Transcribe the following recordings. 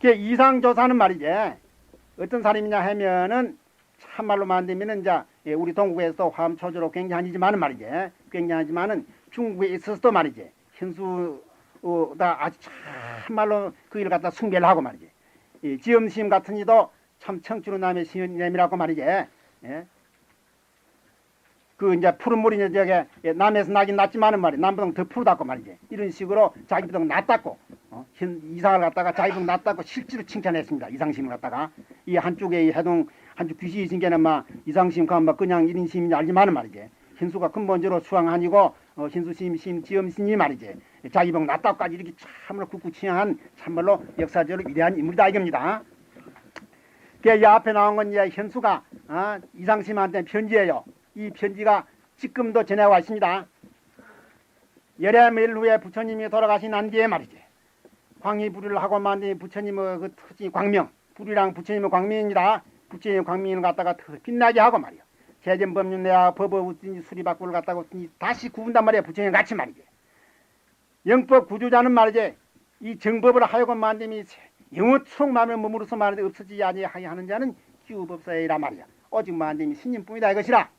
그 이상조사는 말이지. 어떤 사람이냐 하면은 참말로 만들면은 이제 예, 우리 동국에서도 화암초조로 굉장하지만은 말이지. 굉장하지만은 중국에 있어서도 말이지. 현수가 아주 참말로 그 일을 갖다 숭배를 하고 말이지. 이 지엄심 같은 이도 참 청춘의 남의 시인님이라고 말이지. 예? 그 이제 푸른 물이 이제 저게 예, 남에서 나긴 났지만은 말이 남보다 더 푸르다고 말이지 이런 식으로 자기보다 낫다고 어? 현- 이상을 갖다가 자기보다 낫다고 실제로 칭찬했습니다 이상심을 갖다가 이 한쪽에 이 해동 한쪽 귀신이 게는 막 이상심 가막 그냥 일인 심인지 알지만은 말이지 현수가 근본적으로 수왕한이고 어, 현수심 심 지엄신이 말이지 자기보다 낫다고까지 이렇게 참으로 굳굳 칭한 참말로 역사적으로 위대한 인물이다 이겁니다. 그 앞에 나온 건 이제 현수가 어, 이상심한테 편지예요. 이 편지가 지금도 전해와 있습니다. 열애밀 후에 부처님이 돌아가신 난 뒤에 말이지. 광희불을 하고 만든 부처님의 그 특징 광명, 불이랑 부처님의 광명이다. 부처님의 광명을 갖다가 더 빛나게 하고 말이야. 재전법륜 내야 법의 웃든지 수리박구를 갖다가 다시 구분단 말이야. 부처님 같이 말이지. 영법 구조자는 말이지. 이 정법을 하여금 만듦이 영원토록 마음에 머무르서 말하는데 없어지지 아니하게 하는 자는 기우법사이라 말이야. 오직 만듦이 신님뿐이다 이것이라.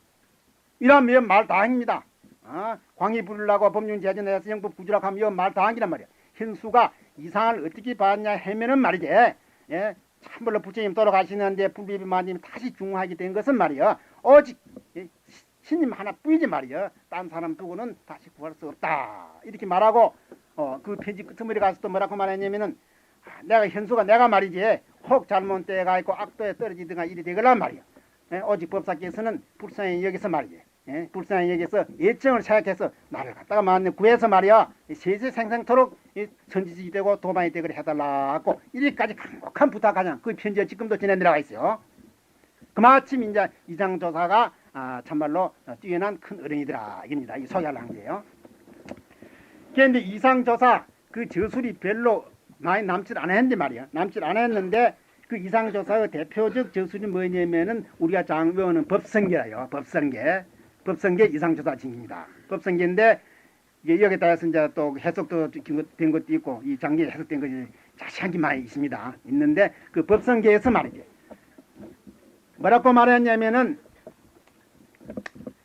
이러면 말 다행입니다. 어? 광희 부르라고 법륜 제전에서 영법 구조라고 하면 말 다행이란 말이야. 현수가 이상을 어떻게 봤냐 하면은 말이지. 예? 참말로 부처님 돌아가시는데 불비비 만님이 다시 중화하게 된 것은 말이야. 오직 예, 시- 신님 하나뿐이지 말이야. 딴 사람 두고는 다시 구할 수 없다. 이렇게 말하고 어, 그 편지 끄트머리 가서 또 뭐라고 말했냐면은 아, 내가 현수가 내가 말이지 혹 잘못 때가 있고 악도에 떨어지든가 이리 되거란 말이야. 예, 오직 법사께서는 불쌍히 여기서 말이지. 예, 불쌍히 여기서 예정을 생각해서 나를 갖다가 만나 구해서 말이야. 세세 생생토록 이 선지식이 되고 도반이 되고 해달라고 이리까지 간곡한 부탁하냐. 그 편지가 지금도 내려가 있어요. 그마침 이제 이장조사가 아, 참말로 어, 뛰어난 큰 어른이더라 이겁니다. 이 게요. 그런데 이상조사 그 저술이 별로 많이 남질 않았는데 말이야. 남질 않았는데 그 이상조사의 대표적 저술이 뭐냐면은 우리가 장외하는 법성계예요. 법성계. 법성계 이상조사 징입니다. 법성계인데 여기에 따라서 이제 또 해석도 된 것도 있고 이 장계에 해석된 것이 자세한 게 많이 있습니다. 있는데 그 법성계에서 말이지. 뭐라고 말했냐면은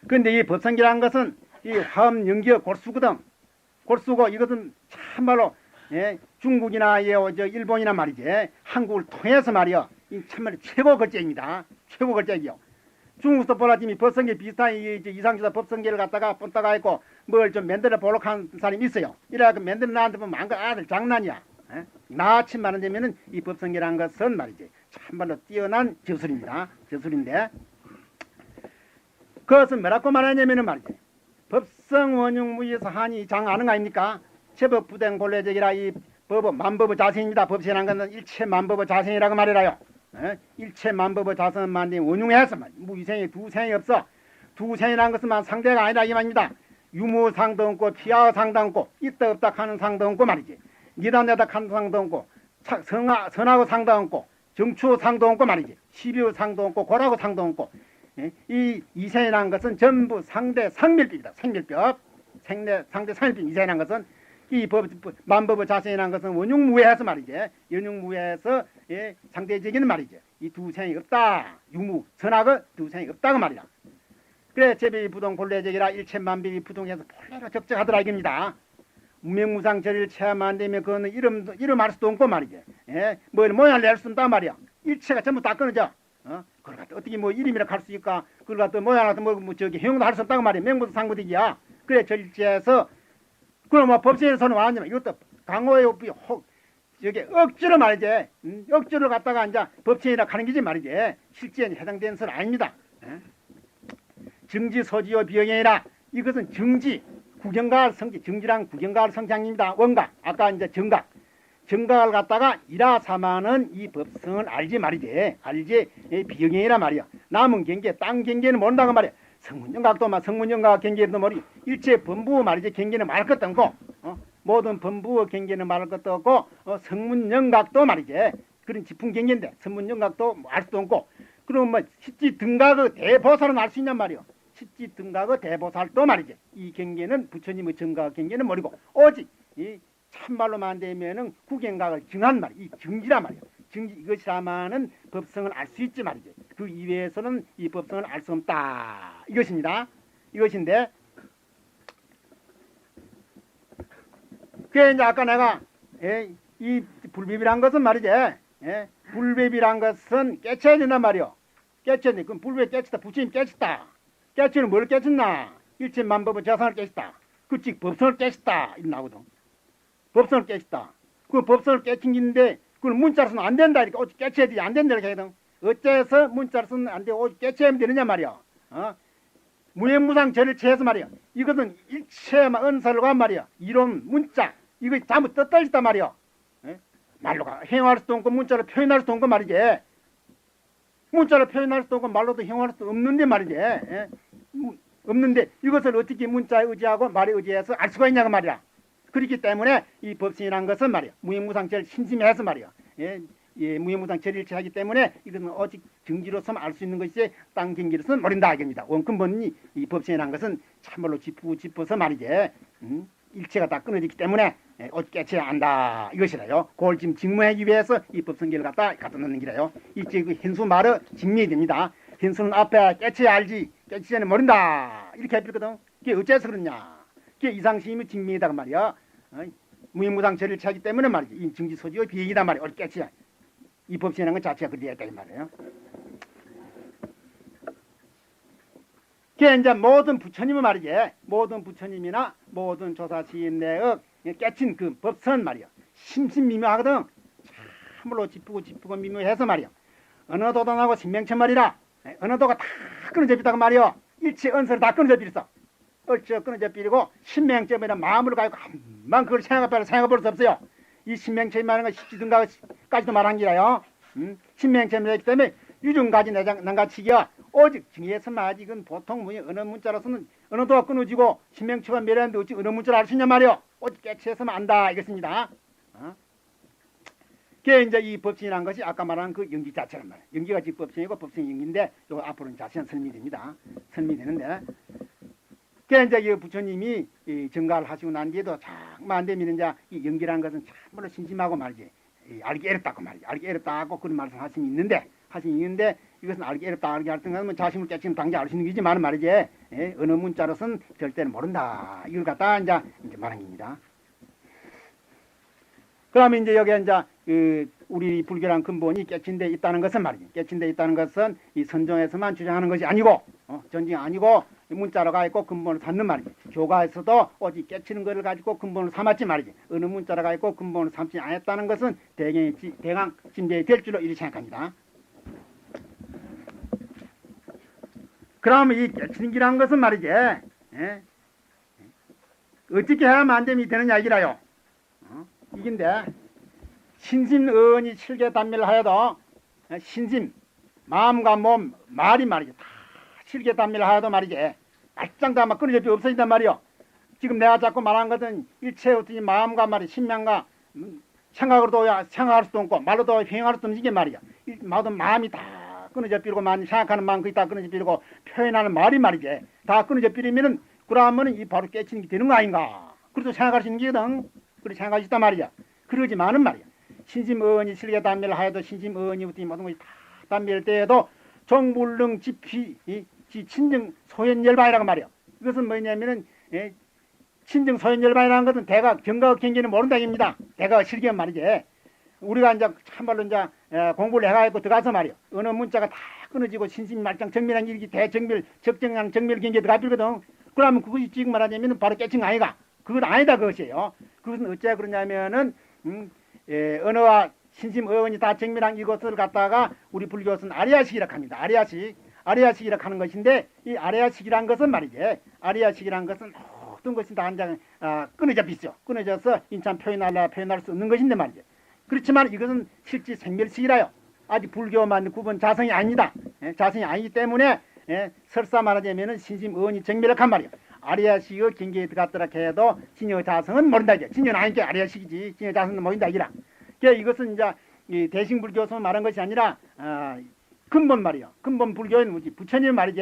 근데 이 법성계라는 것은 이 화엄 연기의 골수거든. 골수고 이것은 참말로 예, 중국이나 예, 어, 저 일본이나 말이지 한국을 통해서 말이요 이 참말로 최고 걸작입니다. 최고 걸작이요. 중국에서 보라지미 법성계 비슷한 이, 이 이상주사 법성계를 갖다가 본다가 있고 뭘좀 보려고 하는 사람이 있어요. 이래가 만들어 나한테 보면 안그 아들 장난이야. 예? 나치 말하자면은 이 법성계라는 것은 말이지 참말로 뛰어난 저술입니다. 저술인데 그것은 뭐라고 말하냐면은 말이지 법성 원흉 무에서 한이 장 아는 거 아닙니까? 제법 부된 본래적이라 이 법은 만법의 자생입니다. 법세라는 것은 일체 만법의 자생이라고 말이라요. 예? 일체 자생은 만든 원흉해서 말 무위생이 두 생이 없어. 두 생이라는 것은 상대가 아니라 이 말입니다. 유무 상도 없고 피하 상도 없고 있다 없다 하는 상도 없고 말이지. 니다 내다 하는 상도 없고 차- 성하, 선하고 상도 없고 정추 상도 없고 말이지. 시류 상도 없고 고라고 상도 없고 예? 이 이생이라는 것은 전부 상대 상밀법이다. 상밀법. 생대, 상대 상밀법 이생이라는 것은 이 법, 만법의 자생이라는 것은 원흉무해해서 말이지. 연흉무해해서 예, 상대적인 말이지. 이두 생이 없다. 유무, 선악의 두 생이 없다고 말이야. 그래 제비 부동 본래적이라 일체만비비 부동해서 본래로 적적하더라 이겁니다. 무명무상 절일 체험 안 되면 그거는 이름 이름 할 수도 없고 말이지. 예, 뭐 모양 낼수 없단 말이야. 일체가 전부 다 끊어져. 어? 그걸 갖다 어떻게 뭐 이름이라 할수 있까? 그걸 갖다 모양 갖다 뭐, 뭐 저기 형용도 할 수 없다고 말이야. 명부도 상부득이야. 그래 절제해서 그럼 뭐 법세에서는 완전 이것도 강호의 혹 저기 억지로 말이지. 음? 억지로 갖다가 이제 법세이라 하는 게지 말이지. 실제는 해당되는 것은 아닙니다. 예? 정지 소지요 비영이라 이것은 정지 구경가할 성지 정지랑 구경가할 성장입니다. 원각 아까 이제 정각 정각을 갖다가 이라사마는 이 법성을 알지 말이지 알지 이 비영이라 말이야. 남은 경계 땅 경계는 모른다고 말이야. 성문영각도 막 성문영각 경계도 머리 일체 범부 말이지 경계는 말할 것도 없고 어? 모든 범부의 경계는 말할 것도 없고 어, 성문영각도 말이지 그런 지풍 경계인데 성문영각도 알 수도 없고 그럼 뭐 십지 등각의 대보살은 알 수 있냔 말이요. 십지 등각의 대보살도 말이지. 이 경계는 부처님의 정각 경계는 모르고 오직 이 참말로만 안 되면은 국영각을 증한 말이 이 증기란 말이야. 증기 이것이라마는 법성을 알 수 있지 말이지. 그 이외에서는 이 법성을 알 수 없다. 이것입니다. 이것인데 그게 이제 아까 내가 예, 이 불비비란 것은 말이지. 예, 불비비란 것은 깨쳐야 된단 말이요. 깨쳤네. 그럼 불배 깨쳤다. 부처님 깨쳤다. 깨치는 뭘 깨쳤나? 일체만법의 재산을 깨쳤다. 그치 법성을 깨쳤다. 이렇게 나오거든. 법성을 깨쳤다. 그 법성을 깨친 긴데 그걸 문자로서는 안 된다. 이렇게 어찌 깨쳐야 되지. 안 된다. 이렇게 하거든. 어째서 문자로서는 안 되고 어찌 깨쳐야 되느냐 말이야. 어? 무해무상 절을 취해서 말이야. 이것은 일체만 은설과 말이야. 이론 문자 이거 잘못 떠떨렸단 말이야. 예? 말로가 행할 수도 없고 문자로 표현할 수도 없고 말이지. 문자로 표현할 수도 없고 말로도 행할 수도 없는데 말이지. 예? 음, 없는데 이것을 어떻게 문자에 의지하고 말에 의지해서 알 수가 있냐고 말이야. 그렇기 때문에 이 법신이라는 것은 말이야. 무해무상절 신심해서 말이야. 예, 예, 무해무상 절일체하기 때문에 이것은 오직 증기로서만 알 수 있는 것이 땅 경기로서는 모른다 이겁니다. 원근본이 이 법신이라는 것은 참말로 짚고 짚어서 말이지. 음, 일체가 다 끊어지기 때문에 예, 오직 깨쳐야 한다 이것이라요. 그걸 지금 직무하기 위해서 이 법성기를 갖다 갖다 놓는 기라요. 이제 그 현수 말은 직미이 됩니다. 현수는 앞에 깨쳐야 알지 깨치기 전에 모른다 이렇게 해버리거든. 그게 어째서 그러냐. 그게 이상심이 직미이다 그 말이야. 어? 무임무상 절을 취하기 때문에 말이지. 이 증지 소지의 비행이다 말이야. 어디 깨쳐야. 이 법신이라는 것 자체가 그래야 했다 이 말이에요. 그게 이제 모든 부처님은 말이지. 모든 부처님이나 모든 조사 시인 내의 깨친 그 법선 말이야. 심심미묘하거든. 참으로 짚고 짚고 미묘해서 말이야. 어느 도단하고 생명체 말이라. 어느 도가 다 끊어져 있다고 말이야. 일체 언설을 다 끊어져 버렸어. 어찌 끊어져 버리고 신명체면 마음을 가지고 한만 그걸 생각해 생각해 볼 수 없어요. 이 말하는 거 십지등가까지도 말한 기라요. 음? 신명체이기 때문에 유중가지 내장 난가치기야 오직 증에서만 아직은 보통 뭐 어느 문자로서는 어느 도가 끊어지고 신명체가 멸하는데 어찌 어느 문자를 알 수 있냐 말이요. 오직 깨치해서만 안다 이것입니다. 어? 그게 이제 이 법신이라는 것이 아까 말한 그 연기 자체란 말이에요. 연기가 지 법신이고 법신이 연기인데 요 앞으로는 자세한 설명이 됩니다. 설명이 되는데 그게 이제 이 부처님이 이 증가를 하시고 난 뒤에도 정말 안 되면 이제 이 연기라는 것은 참으로 신심하고 말이지 이 알기 어렵다고 말이지 알기 어렵다고 그런 말씀 하심이 있는데 하심이 있는데 이것은 알기 어렵다 알기 어렵다 자신을 깨치면 당장 알 수 있는 거지만 말이지 예, 어느 문자로서는 절대로 모른다 이걸 갖다 이제, 이제 말한 겁니다. 그러면 이제 여기 이제 그 우리 불교란 근본이 깨친 데 있다는 것은 말이지. 깨친 데 있다는 것은 이 선정에서만 주장하는 것이 아니고 어, 전쟁이 아니고 문자로 가 있고 근본을 삼는 말이지. 교가에서도 오직 깨치는 것을 가지고 근본을 삼았지 말이지. 어느 문자로 가 있고 근본을 삼지 않았다는 것은 대강 대강 진대에 될 줄로 이렇게 생각합니다. 그러면 이 기라는 것은 말이지. 예? 어떻게 해야만 안 되면 되느냐 이기라요. 어? 이긴데 신심 의원이 칠개 단밀을 하여도 신심 마음과 몸 말이 말이죠 다 칠개 단밀을 하여도 말이지 말짱도 아마 끊어질 수 없어진단 말이요 지금 내가 자꾸 말한 것은 일체 어떤 마음과 말이 신명과 음, 생각으로도 생각할 수도 없고 말로도 행할 수도 없는 이게 말이야 마음이 다 끊어져 버리고 많이 생각하는 그게 다 끊어져 버리고 표현하는 말이 말이지 다 끊어져 버리면은 그러면은 이 바로 깨치는 게 되는 거 아닌가 그래도 생각할 수 있는 게거든 그렇게 생각할 수 있단 말이야 그러지만은 말이야 신심의원이 실계 단멸을 하여도 신심의원이 어떻게 모든 것이 다 단멸 때에도 정불능 지피 이, 지 친정 소현열반이라고 말이야. 이것은 뭐냐면은 예, 친정 소현열반이라는 것은 대가 경과 경계는 모른다 입니다. 대가 실계 말이지. 우리가 이제 참말로 이제 에, 공부를 해가지고 들어가서 말이야. 어느 문자가 다 끊어지고 신심 말짱 정밀한 일기 대정밀 적정한 정밀 경계에 들어가 버거든. 그러면 그것이 지금 말하자면 바로 거 아이가. 그건 아니다 그것이에요. 그것은 어째 그러냐면은 음, 예, 언어와 신심 어원이 다 정밀한 이것을 갖다가 우리 불교에서는 아리아식이라고 합니다. 아리아식. 아리아식이라고 하는 것인데 이 아리아식이란 것은 말이지. 아리아식이란 것은 모든 것이 다 한장 아, 끊어져 있어. 끊어져서 인참 표현하려 표현할 수 없는 것인데 말이지. 그렇지만 이것은 실제 생멸식이라요. 아직 불교만 구분 자성이 아니다. 예, 자성이 아니기 때문에 예, 설사 말하자면은 신심 어원이 정밀한 말이야. 아리아식의 경계에 들어갔더라 해도 진여 자성은 모른다 이제. 진여는 아니니까 아리아식이지. 진여 자성은 모른다 이라. 그러니까 이것은 이제 이 대승불교에서 말한 것이 아니라 아, 근본 말이요. 근본 불교는 뭐지? 부처님 말이지.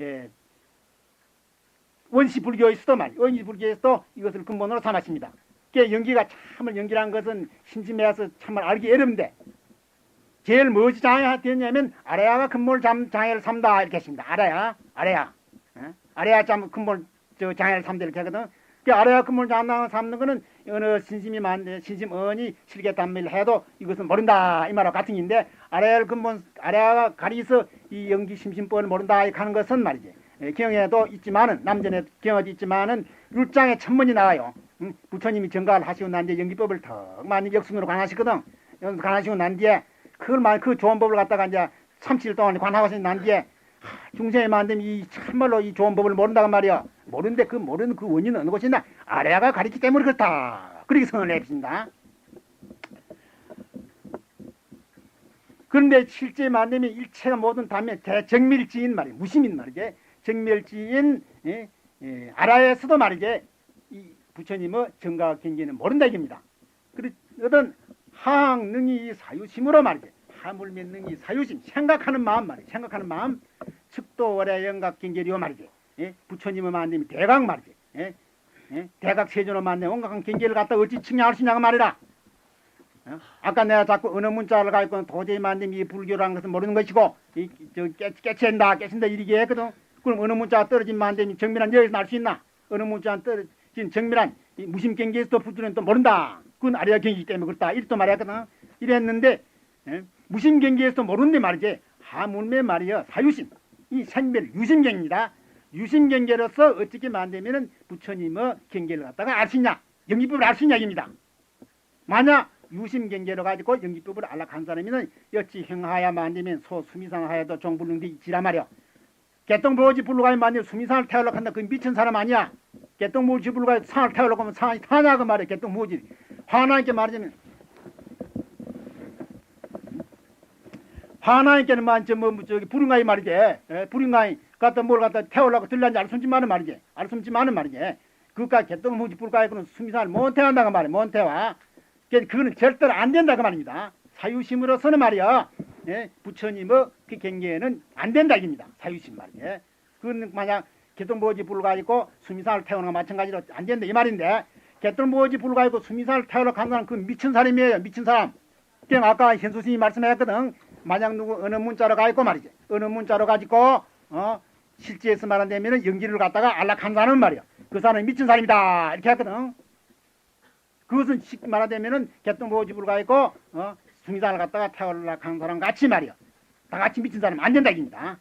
예, 원시 불교에서도 말, 원시 불교에서도 이것을 근본으로 삼았습니다. 그 연기가 참을 연기란 것은 심심해서 참을 알기 어렵는데 제일 무엇이 장애가 되냐면 아래야가 잠 장애를 삼다 이렇게 했습니다. 아래야, 아래야, 어? 아래야 잠 근몰 저 장애를 삼다 이렇게 하거든. 그 아래야 근몰 장애 삼는 거는 어느 신심이 많은데 신심 언이 실계 단밀 해도 이것은 모른다 이 말과 같은 인데 아래야 근본 아래야가 가리서 이 연기 심심법을 모른다 이 하는 것은 말이지. 예, 경에도 있지만은 남전에 경에도 있지만은 율장에 천문이 나와요. 응? 부처님이 정가를 하시고 난 뒤에 연기법을 더 많이 역순으로 관하시거든. 관하시고 난 뒤에 그걸 말 그 좋은 법을 갖다가 이제 37일 동안 관하고 난 뒤에 하, 중생이 만든 이 참말로 이 좋은 법을 모른다고 말이야. 모르는데 그 모르는 그 원인은 어느 곳이냐? 아래가 가리기 때문에 그렇다. 그렇게 선을 내십니다. 그런데 실제 만되면 일체가 모든 다음에 대정밀지인 말이 무심인 말이지. 정밀지인 예, 예, 아라에서도 말이지. 이 부처님의 정각 경계는 모른다 이겁니다. 그러거든 하항능이 사유심으로 말이지. 하물면능이 사유심 생각하는 마음 말이지. 생각하는 마음 측도 월의 영각 경계리요 말이지. 예? 부처님의 만듦이 대각 말이지. 예? 예? 대각 세존으로 만든 온갖 경계를 갖다 어찌 측량할 수 있냐고 말이라. 어? 아까 내가 자꾸 어느 문자를 가지고 도저히 만듦 이 불교라는 것은 모르는 것이고 이, 저 깨, 깨친다 깨친다 이리게 했거든. 그럼 어느 문자가 떨어진 만듦이 정밀한 여기서 알 수 있나? 어느 문자가 떨어진 정밀한 이 무심 경계에서 부들은 또 모른다. 그건 아리아 경계이기 때문에 그렇다. 이랬또 말했거든. 이랬는데 예? 무심 경계에서 모르는데 말이지 하물매 말이여 사유심 이 생별 유심경입니다. 유심 경계로서 어떻게 만들면은 부처님의 경계를 갖다가 알 수 있냐 입니다. 만약 유심 경계로 가지고 연기법을 알락한 사람이는 여치 행하야 만들면 소 수미상하여도 종불능디 지라 말이야. 개똥 보지 불러가야 만들 수미상을 태우려고 한다. 그 미친 사람 아니야. 개똥보지 불러가야 상을 태우려고 하면 상이 타냐 그 말이야. 개똥보지. 화나니까 말하자면 하나님께는 만저 뭐 저기 불응가이 말이지. 예, 불응가이 갖다 뭘 갖다 태우려고 들렸는지 알숨지만은 말이지. 알숨지만은 말이지. 그까 개똥 무지 불가이고는 수미산을 못 태운다고 말이야. 못. 그 그거는 절대로 안 된다고 말입니다. 사유심으로서는 말이야. 예, 부처님의 그 경계에는 안 된다 입니다. 사유심 말이지. 그건 만약 개똥보지 불가지고 수미산을 태우는 거 마찬가지로 안 된다 이 말인데 개똥보지 불가지고 수미산을 태우러 간 사람 그 미친 사람이에요. 미친 사람. 그 아까 현수님이 말씀하셨거든. 만약 누구 어느 문자로 가 있고 말이지. 어느 문자로 가지고 어 실제에서 말한다면은 연기를 갖다가 안락한 사람은 말이야. 그 사람이 미친 사람이다 이렇게 했거든. 그것은 쉽게 말하자면은 개똥보집을 가 있고 어 수미산을 갖다가 태워락한 사람 같이 말이야. 다 같이 미친 사람 안 된다 입니다.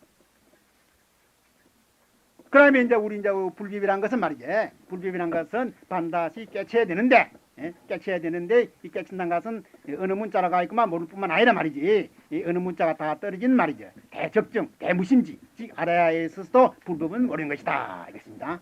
그러면 이제 우리 이제 그 불비비란 것은 말이지. 불비비란 것은 반드시 깨쳐야 되는데, 예? 깨쳐야 되는데 이 깨친다는 것은 어느 문자로 가 있구만 모를 뿐만 아니라 말이지. 이 어느 문자가 다 떨어진 말이죠. 대적정, 대무심지, 즉 알아야 있어서도 불법은 모르는 것이다. 이겠습니다.